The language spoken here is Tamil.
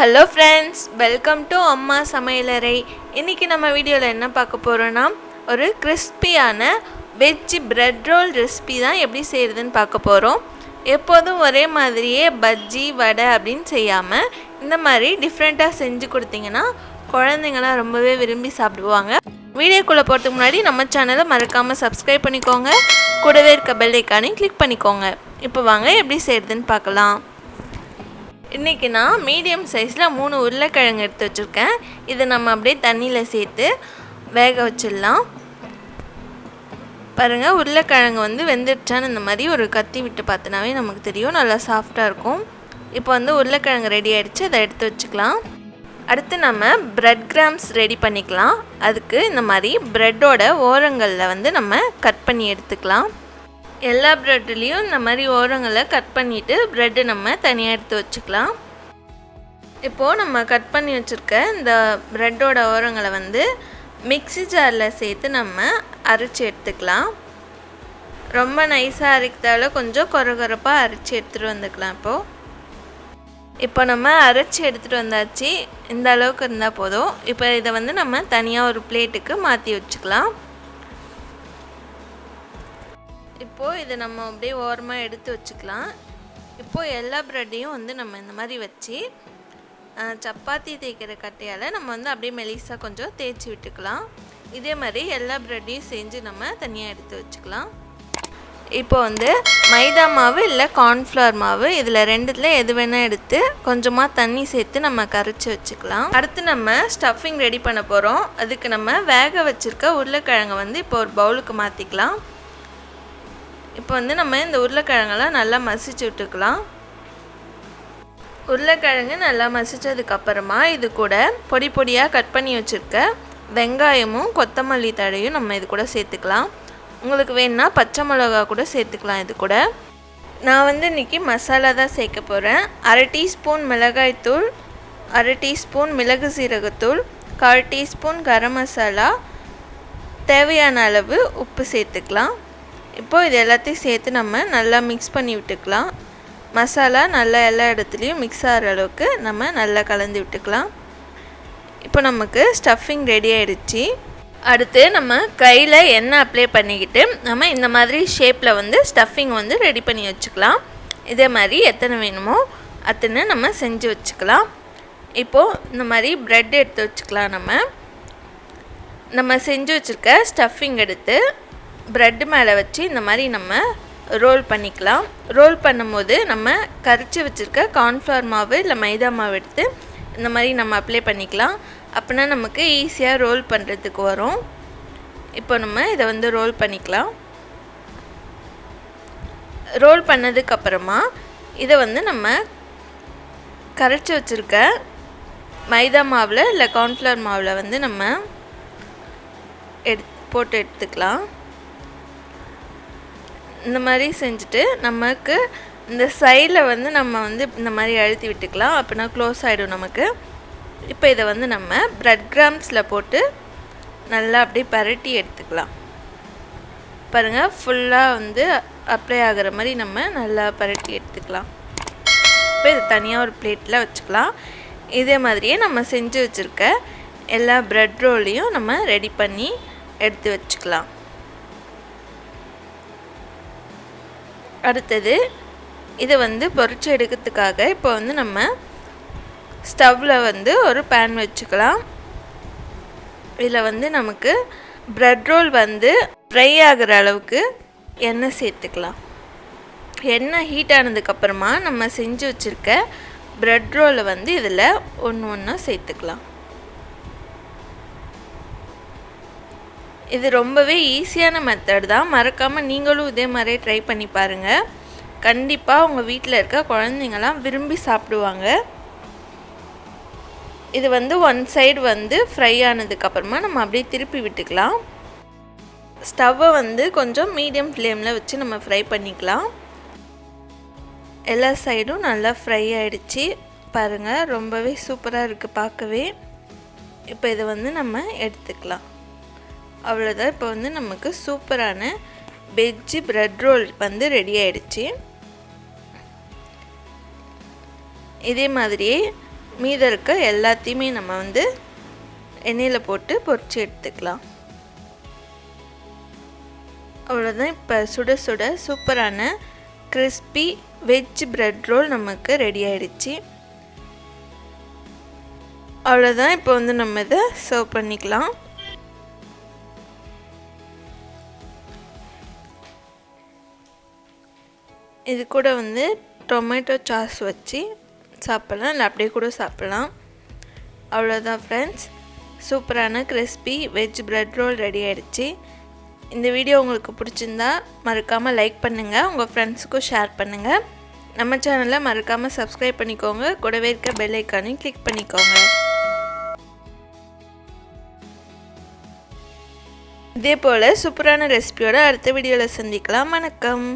ஹலோ ஃப்ரெண்ட்ஸ் வெல்கம் டு அம்மா சமையலறை இன்றைக்கி நம்ம வீடியோவில் என்ன பார்க்க போகிறோன்னா ஒரு கிறிஸ்பியான வெஜ் பிரெட் ரோல் ரெசிபி தான் எப்படி செய்கிறதுன்னு பார்க்க போகிறோம் எப்போதும் ஒரே மாதிரியே பஜ்ஜி வடை அப்படின்னு செய்யாமல் இந்த மாதிரி டிஃப்ரெண்ட்டாக செஞ்சு கொடுத்தீங்கன்னா குழந்தைங்களாம் ரொம்பவே விரும்பி சாப்பிடுவாங்க. வீடியோக்குள்ளே போகிறதுக்கு முன்னாடி நம்ம சேனலை மறக்காமல் சப்ஸ்கிரைப் பண்ணிக்கோங்க. கூடவே இருக்க பெல் ஐக்கானையும் கிளிக் பண்ணிக்கோங்க. இப்போ வாங்க எப்படி செய்கிறதுன்னு பார்க்கலாம். இன்றைக்கி நான் மீடியம் சைஸில் மூணு உருளைக்கிழங்கு எடுத்து வச்சுருக்கேன். இதை நம்ம அப்படியே தண்ணியில் சேர்த்து வேக வச்சிடலாம். பாருங்கள் உருளைக்கிழங்கு வந்து வெந்துடுச்சான்னு இந்த மாதிரி ஒரு கத்தி விட்டு பார்த்தினாவே நமக்கு தெரியும். நல்லா சாஃப்டாக இருக்கும். இப்போ வந்து உருளைக்கிழங்கு ரெடி ஆகிடுச்சு அதை எடுத்து வச்சுக்கலாம். அடுத்து நம்ம ப்ரெட் கிராம்ஸ் ரெடி பண்ணிக்கலாம். அதுக்கு இந்த மாதிரி ப்ரெட்டோட ஓரங்களில் வந்து நம்ம கட் பண்ணி எடுத்துக்கலாம். எல்லா ப்ரெட்லேயும் இந்த மாதிரி ஓரங்களை கட் பண்ணிவிட்டு ப்ரெட்டு நம்ம தனியாக எடுத்து வச்சுக்கலாம். இப்போது நம்ம கட் பண்ணி வச்சுருக்க இந்த ப்ரெட்டோட ஓரங்களை வந்து மிக்ஸி ஜாரில் சேர்த்து நம்ம அரைச்சி எடுத்துக்கலாம். ரொம்ப நைஸாக அரைக்கிறதால கொஞ்சம் குறகுறப்பாக அரைச்சி எடுத்துகிட்டு வந்துக்கலாம் இப்போது இப்போ நம்ம அரைச்சி எடுத்துகிட்டு வந்தாச்சு. இந்த அளவுக்கு இருந்தால் போதும். இப்போ இதை வந்து நம்ம தனியாக ஒரு பிளேட்டுக்கு மாற்றி வச்சுக்கலாம். இப்போது இதை நம்ம அப்படியே ஓரமாக எடுத்து வச்சுக்கலாம். இப்போது எல்லா ப்ரெட்டையும் வந்து நம்ம இந்த மாதிரி வச்சு சப்பாத்தி தேய்க்கிற கட்டையால் நம்ம வந்து அப்படியே மெலிசாக கொஞ்சம் தேய்ச்சி விட்டுக்கலாம். இதே மாதிரி எல்லா ப்ரெட்டையும் செஞ்சு நம்ம தனியாக எடுத்து வச்சுக்கலாம். இப்போ வந்து மைதா மாவு இல்லை கார்ன்ஃப்ளவர் மாவு இதில் ரெண்டுத்தில் எது வேணால் எடுத்து கொஞ்சமாக தண்ணி சேர்த்து நம்ம கரைச்சி வச்சுக்கலாம். அடுத்து நம்ம ஸ்டஃபிங் ரெடி பண்ண போகிறோம் அதுக்கு நம்ம வேக வச்சுருக்க உருளைக்கிழங்கை வந்து இப்போ ஒரு பவுலுக்கு மாற்றிக்கலாம் இப்போ வந்து நம்ம இந்த உருளைக்கிழங்கெல்லாம் நல்லா மசிச்சு விட்டுக்கலாம். உருளைக்கிழங்கு நல்லா மசித்ததுக்கப்புறமா இது கூட பொடி பொடியாக கட் பண்ணி வச்சுருக்க வெங்காயமும் கொத்தமல்லி தழையும் நம்ம இது கூட சேர்த்துக்கலாம். உங்களுக்கு வேணுன்னா பச்சை மிளகா கூட சேர்த்துக்கலாம் இது கூட. நான் வந்து இன்றைக்கி மசாலா தான் சேர்க்க போகிறேன் அரை டீஸ்பூன் மிளகாய்த்தூள் அரை டீஸ்பூன் மிளகு சீரகத்தூள் கால் டீஸ்பூன் கரம் மசாலா தேவையான அளவு உப்பு சேர்த்துக்கலாம். இப்போது இது எல்லாத்தையும் சேர்த்து நம்ம நல்லா மிக்ஸ் பண்ணி விட்டுக்கலாம். மசாலா நல்லா எல்லா இடத்துலையும் மிக்ஸ் ஆகிற அளவுக்கு நம்ம நல்லா கலந்து விட்டுக்கலாம். இப்போ நமக்கு ஸ்டஃபிங் ரெடி ஆகிடுச்சு அடுத்து நம்ம கையில் எண்ணெய் அப்ளை பண்ணிக்கிட்டு நம்ம இந்த மாதிரி ஷேப்பில் வந்து ஸ்டஃபிங் வந்து ரெடி பண்ணி வச்சுக்கலாம். இதே மாதிரி எத்தனை வேணுமோ அத்தனை நம்ம செஞ்சு வச்சுக்கலாம். இப்போது இந்த மாதிரி ப்ரெட் எடுத்து வச்சுக்கலாம் நம்ம. நம்ம செஞ்சு வச்சுருக்க ஸ்டஃபிங் எடுத்து ப்ரெட்டு மேலே வச்சு இந்த மாதிரி நம்ம ரோல் பண்ணிக்கலாம். ரோல் பண்ணும்போது நம்ம கரைச்சி வச்சுருக்க கார்ன்ஃப்ளவர் மாவு இல்லை மைதா மாவு எடுத்து இந்த மாதிரி நம்ம அப்ளை பண்ணிக்கலாம். அப்படின்னா நமக்கு ஈஸியாக ரோல் பண்ணுறதுக்கு வரும். இப்போ நம்ம இதை வந்து ரோல் பண்ணிக்கலாம். ரோல் பண்ணதுக்கப்புறமா இதை வந்து நம்ம கரைச்சி வச்சுருக்க மைதா மாவில் இல்லை கார்ன்ஃப்ளவர் மாவில் வந்து நம்ம எடுத்து போட்டு எடுத்துக்கலாம். இந்த மாதிரி செஞ்சுட்டு நமக்கு இந்த சைடில் வந்து நம்ம வந்து இந்த மாதிரி அழுத்தி விட்டுக்கலாம். அப்படின்னா க்ளோஸ் ஆகிடும் நமக்கு. இப்போ இதை வந்து நம்ம ப்ரெட் கிராம்ஸில் போட்டு நல்லா அப்படியே பரட்டி எடுத்துக்கலாம். பாருங்கள் ஃபுல்லாக வந்து அப்ளை ஆகிற மாதிரி நம்ம நல்லா பரட்டி எடுத்துக்கலாம். இப்போ இது தனியாக ஒரு பிளேட்டில் வச்சுக்கலாம். இதே மாதிரியே நம்ம செஞ்சு வச்சுருக்க எல்லா ப்ரெட் ரோலையும் நம்ம ரெடி பண்ணி எடுத்து வச்சுக்கலாம். அடுத்தது இதை வந்து பொறிச்சு எடுக்கிறதுக்காக இப்போ வந்து நம்ம ஸ்டவ்வில் வந்து ஒரு பேன் வச்சுக்கலாம். இதில் வந்து நமக்கு ப்ரெட் ரோல் வந்து ஃப்ரை ஆகிற அளவுக்கு எண்ணெய் சேர்த்துக்கலாம். எண்ணெய் ஹீட் ஆனதுக்கப்புறமா நம்ம செஞ்சு வச்சுருக்க ப்ரெட் ரோலை வந்து இதில் ஒன்று ஒன்றா சேர்த்துக்கலாம். இது ரொம்பவே ஈஸியான மெத்தட் தான். மறக்காமல் நீங்களும் இதே மாதிரியே ட்ரை பண்ணி பாருங்கள் கண்டிப்பாக உங்கள் வீட்டில் இருக்க குழந்தைங்கள்லாம் விரும்பி சாப்பிடுவாங்க. இது வந்து ஒன் சைடு வந்து ஃப்ரை ஆனதுக்கப்புறமா நம்ம அப்படியே திருப்பி விட்டுக்கலாம். ஸ்டவ்வை வந்து கொஞ்சம் மீடியம் ஃப்ளேமில் வச்சு நம்ம ஃப்ரை பண்ணிக்கலாம். எல்லா சைடும் நல்லா ஃப்ரை ஆகிடுச்சி பாருங்கள் ரொம்பவே சூப்பராக இருக்குது பார்க்கவே. இப்போ இதை வந்து நம்ம எடுத்துக்கலாம். அவ்வளோதான் இப்போ வந்து நமக்கு சூப்பரான வெஜ்ஜு ப்ரெட் ரோல் வந்து ரெடி ஆயிடுச்சு. இதே மாதிரியே மீதம் இருக்க எல்லாத்தையுமே நம்ம வந்து எண்ணெயில் போட்டு பொறிச்சு எடுத்துக்கலாம். அவ்வளோதான் இப்போ சுட சுட சூப்பரான கிறிஸ்பி வெஜ் ப்ரெட் ரோல் நமக்கு ரெடி ஆயிடுச்சு. அவ்வளோதான் இப்போ வந்து நம்ம இதை சர்வ் பண்ணிக்கலாம். இது கூட வந்து டொமேட்டோ சாஸ் வச்சு சாப்பிட்லாம். இல்லை அப்படியே கூட சாப்பிட்லாம். அவ்வளோதான் ஃப்ரெண்ட்ஸ் சூப்பரான crispy veg bread roll ready ஆகிடுச்சி இந்த வீடியோ உங்களுக்கு பிடிச்சிருந்தா மறக்காமல் லைக் பண்ணுங்கள் உங்கள் ஃப்ரெண்ட்ஸுக்கும் ஷேர் பண்ணுங்கள் நம்ம சேனலை மறக்காமல் சப்ஸ்கிரைப் பண்ணிக்கோங்க. கூடவே இருக்க பெல் ஐக்கானையும் கிளிக் பண்ணிக்கோங்க. இதே போல் சூப்பரான ரெசிபியோட அடுத்த வீடியோவில் சந்திக்கலாம். வணக்கம்.